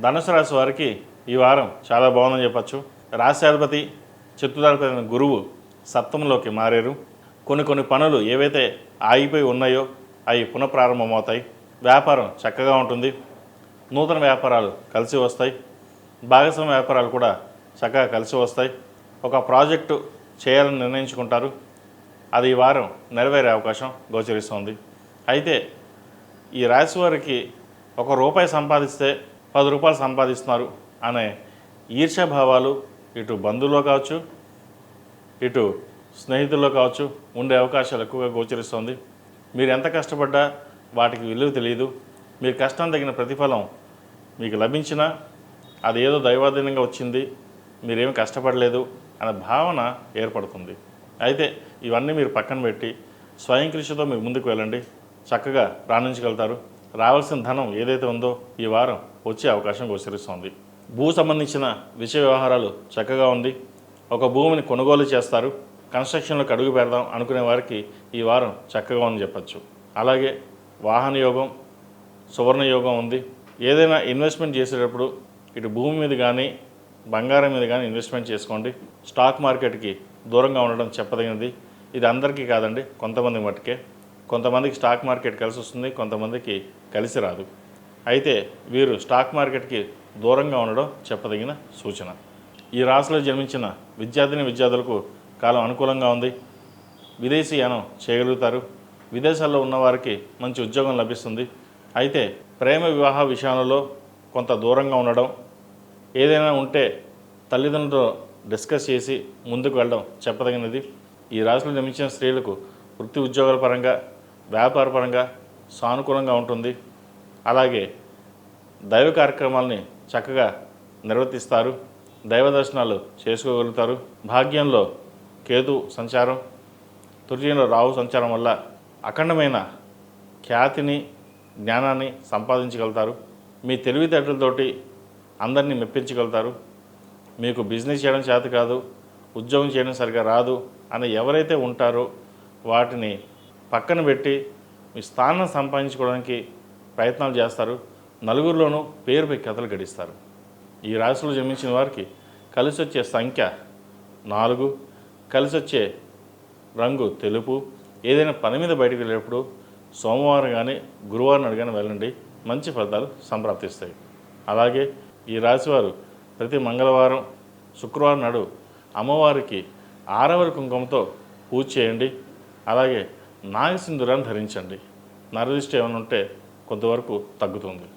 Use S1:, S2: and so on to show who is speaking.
S1: ధనుసు రాశి వారికి ఈ వారం చాలా బాగుందని చెప్పచ్చు. రాశ్యాధిపతి చిత్తుదాధిపతి గురువు సప్తంలోకి మారారు. కొన్ని కొన్ని పనులు ఏవైతే ఆగిపోయి ఉన్నాయో అవి పునఃప్రారంభమవుతాయి. వ్యాపారం చక్కగా ఉంటుంది. నూతన వ్యాపారాలు కలిసి వస్తాయి. భాగస్వామ్య వ్యాపారాలు కూడా చక్కగా కలిసి వస్తాయి. ఒక ప్రాజెక్టు చేయాలని నిర్ణయించుకుంటారు. అది ఈ వారం నెరవేరే అవకాశం గోచరిస్తుంది. అయితే ఈ రాశి వారికి ఒక రూపాయి సంపాదిస్తే పది రూపాయలు సంపాదిస్తున్నారు అనే ఈర్ష్యాభావాలు ఇటు బంధువులో కావచ్చు ఇటు స్నేహితుల్లో కావచ్చు ఉండే అవకాశాలు ఎక్కువగా గోచరిస్తుంది. మీరు ఎంత కష్టపడ్డా వాటికి విలువ తెలియదు మీరు కష్టం తగిన ప్రతిఫలం మీకు లభించినా అది ఏదో దైవాధీనంగా వచ్చింది మీరేమి కష్టపడలేదు అనే భావన ఏర్పడుతుంది. అయితే ఇవన్నీ మీరు పక్కన పెట్టి స్వయం కృషితో మీరు ముందుకు వెళ్ళండి. చక్కగా రాణించగలుగుతారు. రావాల్సిన ధనం ఏదైతే ఉందో ఈ వారం వచ్చే అవకాశం గోచరిస్తోంది. భూ సంబంధించిన విషయ వ్యవహారాలు చక్కగా ఉంది. ఒక భూమిని కొనుగోలు చేస్తారు. కన్స్ట్రక్షన్లోకి అడుగు పెడదాం అనుకునే వారికి ఈ వారం చక్కగా ఉందని చెప్పచ్చు. అలాగే వాహన యోగం సువర్ణ యోగం ఉంది. ఏదైనా ఇన్వెస్ట్మెంట్ చేసేటప్పుడు ఇటు భూమి మీద కానీ బంగారం మీద కానీ ఇన్వెస్ట్మెంట్ చేసుకోండి. స్టాక్ మార్కెట్కి దూరంగా ఉండడం చెప్పదగినది. ఇది అందరికీ కాదండి కొంతమంది మట్టుకే కొంతమందికి స్టాక్ మార్కెట్ కలిసి వస్తుంది కొంతమందికి కలిసి రాదు. అయితే వీరు స్టాక్ మార్కెట్కి దూరంగా ఉండడం చెప్పదగిన సూచన. ఈ రాశిలో జన్మించిన విద్యార్థిని విద్యార్థులకు కాలం అనుకూలంగా ఉంది. విదేశీ యానం చేయగలుగుతారు. విదేశాల్లో ఉన్నవారికి మంచి ఉద్యోగం లభిస్తుంది. అయితే ప్రేమ వివాహ విషయాలలో కొంత దూరంగా ఉండడం ఏదైనా ఉంటే తల్లిదండ్రులతో డిస్కస్ చేసి ముందుకు వెళ్ళడం చెప్పదగినది. ఈ రాశిలో జన్మించిన స్త్రీలకు వృత్తి ఉద్యోగాల పరంగా వ్యాపారపరంగా సానుకూలంగా ఉంటుంది. అలాగే దైవ కార్యక్రమాలని చక్కగా నిర్వర్తిస్తారు. దైవ దర్శనాలు చేసుకోగలుగుతారు. భాగ్యంలో కేతు సంచారం తృతీయంలో రాహు సంచారం వల్ల అఖండమైన ఖ్యాతిని జ్ఞానాన్ని సంపాదించగలుగుతారు. మీ తెలివితేటలతోటి అందరినీ మెప్పించగలుగుతారు. మీకు బిజినెస్ చేయడం చేత కాదు ఉద్యోగం చేయడం సరిగా రాదు అని ఎవరైతే ఉంటారో వాటిని పక్కన పెట్టి మీ స్థానం సంపాదించుకోవడానికి ప్రయత్నాలు చేస్తారు. నలుగురిలోనూ పేరుపై కథలు గడిస్తారు. ఈ రాశిలో జన్మించిన వారికి కలిసి వచ్చే సంఖ్య నాలుగు. కలిసి వచ్చే రంగు తెలుపు. ఏదైనా పని మీద బయటకు వెళ్ళేటప్పుడు సోమవారం కానీ గురువారం నాడు కానీ వెళ్ళండి. మంచి ఫలితాలు సంప్రాప్తిస్తాయి. అలాగే ఈ రాశివారు ప్రతి మంగళవారం శుక్రవారం నాడు అమ్మవారికి ఆరవరి కుంకుమతో పూజ చేయండి. అలాగే నాగసింధురాన్ని ధరించండి. నరదిష్ట ఏమైనా ఉంటే కొంతవరకు తగ్గుతుంది.